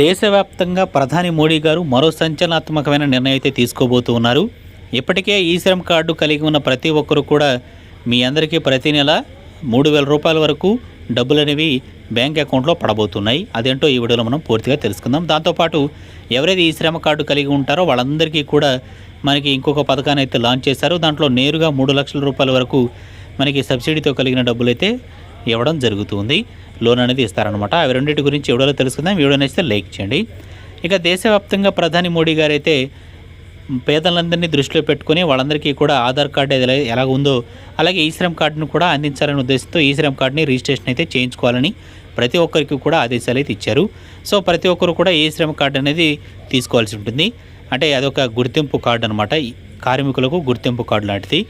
దేశవ్యాప్తంగా ప్రధాని మోడీ గారు మరో సంచలనాత్మకమైన నిర్ణయం అయితే తీసుకోబోతూ ఉన్నారు. ఇప్పటికే ఈ శ్రమ్ కార్డు కలిగి ఉన్న ప్రతి ఒక్కరు కూడా మీ అందరికీ ప్రతి నెల మూడు వేల రూపాయల వరకు డబ్బులు అనేవి బ్యాంక్ అకౌంట్లో పడబోతున్నాయి. అదేంటో ఈ వీడియోలో మనం పూర్తిగా తెలుసుకుందాం. దాంతోపాటు ఎవరైతే ఈ శ్రమ కార్డు కలిగి ఉంటారో వాళ్ళందరికీ కూడా మనకి ఇంకొక పథకాన్ని అయితే లాంచ్ చేశారు. దాంట్లో నేరుగా మూడు లక్షల రూపాయల వరకు మనకి సబ్సిడీతో కలిగిన డబ్బులు అయితే ఇవ్వడం జరుగుతుంది. లోన్ అనేది ఇస్తారనమాట అవి రెండింటి గురించి ఎవడో తెలుసుకుందాం. వీడియో నచ్చితే లైక్ చేయండి. ఇక దేశవ్యాప్తంగా ప్రధాని మోడీ గారు అయితే పేదలందరినీ దృష్టిలో పెట్టుకొని వాళ్ళందరికీ కూడా ఆధార్ కార్డు ఎలా ఎలా ఉందో అలాగే ఈ శ్రమ్ కార్డును కూడా అందించాలనే ఉద్దేశంతో ఈ శ్రమ్ కార్డుని రిజిస్ట్రేషన్ అయితే చేయించుకోవాలని ప్రతి ఒక్కరికి కూడా ఆదేశాలు అయితే ఇచ్చారు. సో ప్రతి ఒక్కరు కూడా ఈ శ్రమ్ కార్డు అనేది తీసుకోవాల్సి ఉంటుంది. అంటే అదొక గుర్తింపు కార్డు అనమాట కార్మికులకు గుర్తింపు కార్డు లాంటిది.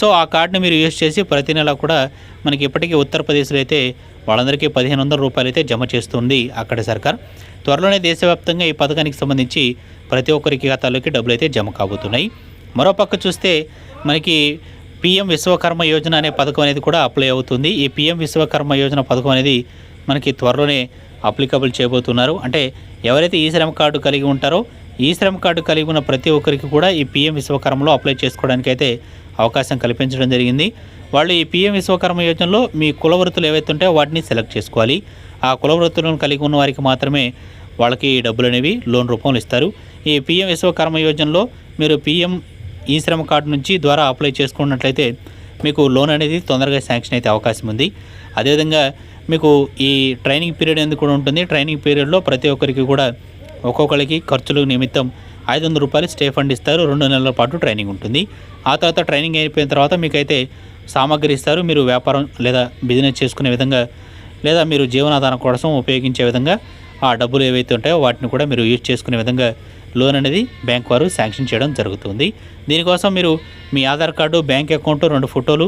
సో ఆ కార్డుని మీరు యూజ్ చేసి ప్రతి నెల కూడా మనకి ఇప్పటికీ ఉత్తరప్రదేశ్లో అయితే వాళ్ళందరికీ పదిహేను వందల రూపాయలు అయితే జమ చేస్తుంది అక్కడ సర్కార్. త్వరలోనే దేశవ్యాప్తంగా ఈ పథకానికి సంబంధించి ప్రతి ఒక్కరికి ఖాతాలోకి డబ్బులు అయితే జమ కాబోతున్నాయి. మరోపక్క చూస్తే మనకి పిఎం విశ్వకర్మ యోజన అనే పథకం అనేది కూడా అప్లై అవుతుంది. ఈ పిఎం విశ్వకర్మ యోజన పథకం అనేది మనకి త్వరలోనే అప్లికబుల్ చేయబోతున్నారు. అంటే ఎవరైతే ఈ శ్రమ కార్డు కలిగి ఉంటారో ఈ శ్రమ కార్డు కలిగి ఉన్న ప్రతి ఒక్కరికి కూడా ఈ పిఎం విశ్వకర్మలో అప్లై చేసుకోవడానికి అయితే అవకాశం కల్పించడం జరిగింది. వాళ్ళు ఈ పిఎం విశ్వకర్మ యోజనలో మీ కుల వృత్తులు ఏవైతే ఉంటాయో వాటిని సెలెక్ట్ చేసుకోవాలి. ఆ కుల వృత్తులను కలిగి ఉన్న వారికి మాత్రమే వాళ్ళకి ఈ డబ్బులు అనేవి లోన్ రూపంలో ఇస్తారు. ఈ పిఎం విశ్వకర్మ యోజనలో మీరు పిఎం ఈ శ్రమ కార్డు నుంచి ద్వారా అప్లై చేసుకున్నట్లయితే మీకు లోన్ అనేది తొందరగా శాంక్షన్ అయితే అవకాశం ఉంది. అదేవిధంగా మీకు ఈ ట్రైనింగ్ పీరియడ్ ఎందుకు కూడా ఉంటుంది? ట్రైనింగ్ పీరియడ్లో ప్రతి ఒక్కరికి కూడా ఒక్కొక్కరికి ఖర్చులు నిమిత్తం ఐదు వందల రూపాయలు స్టే ఫండ్ ఇస్తారు. రెండు నెలల పాటు ట్రైనింగ్ ఉంటుంది. ఆ తర్వాత ట్రైనింగ్ అయిపోయిన తర్వాత మీకైతే సామాగ్రి ఇస్తారు. మీరు వ్యాపారం లేదా బిజినెస్ చేసుకునే విధంగా లేదా మీరు జీవనాధారం కోసం ఉపయోగించే విధంగా ఆ డబ్బులు ఏవైతే ఉంటాయో వాటిని కూడా మీరు యూజ్ చేసుకునే విధంగా లోన్ అనేది బ్యాంక్ వారు శాంక్షన్ చేయడం జరుగుతుంది. దీనికోసం మీరు మీ ఆధార్ కార్డు బ్యాంక్ అకౌంట్ రెండు ఫోటోలు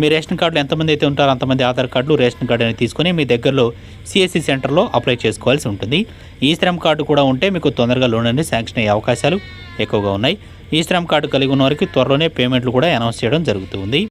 మీ రేషన్ కార్డులు ఎంతమంది అయితే ఉంటారో అంతమంది ఆధార్ కార్డులు రేషన్ కార్డు అనేది తీసుకొని మీ దగ్గరలో సిఎస్సి సెంటర్లో అప్లై చేసుకోవాల్సి ఉంటుంది. ఈ శ్రమ్ కార్డు కూడా ఉంటే మీకు తొందరగా లోన్ అనేది శాంక్షన్ అయ్యే అవకాశాలు ఎక్కువగా ఉన్నాయి. ఈ శ్రమ్ కార్డు కలిగి ఉన్న వారికి త్వరలోనే పేమెంట్లు కూడా అనౌన్స్ చేయడం జరుగుతుంది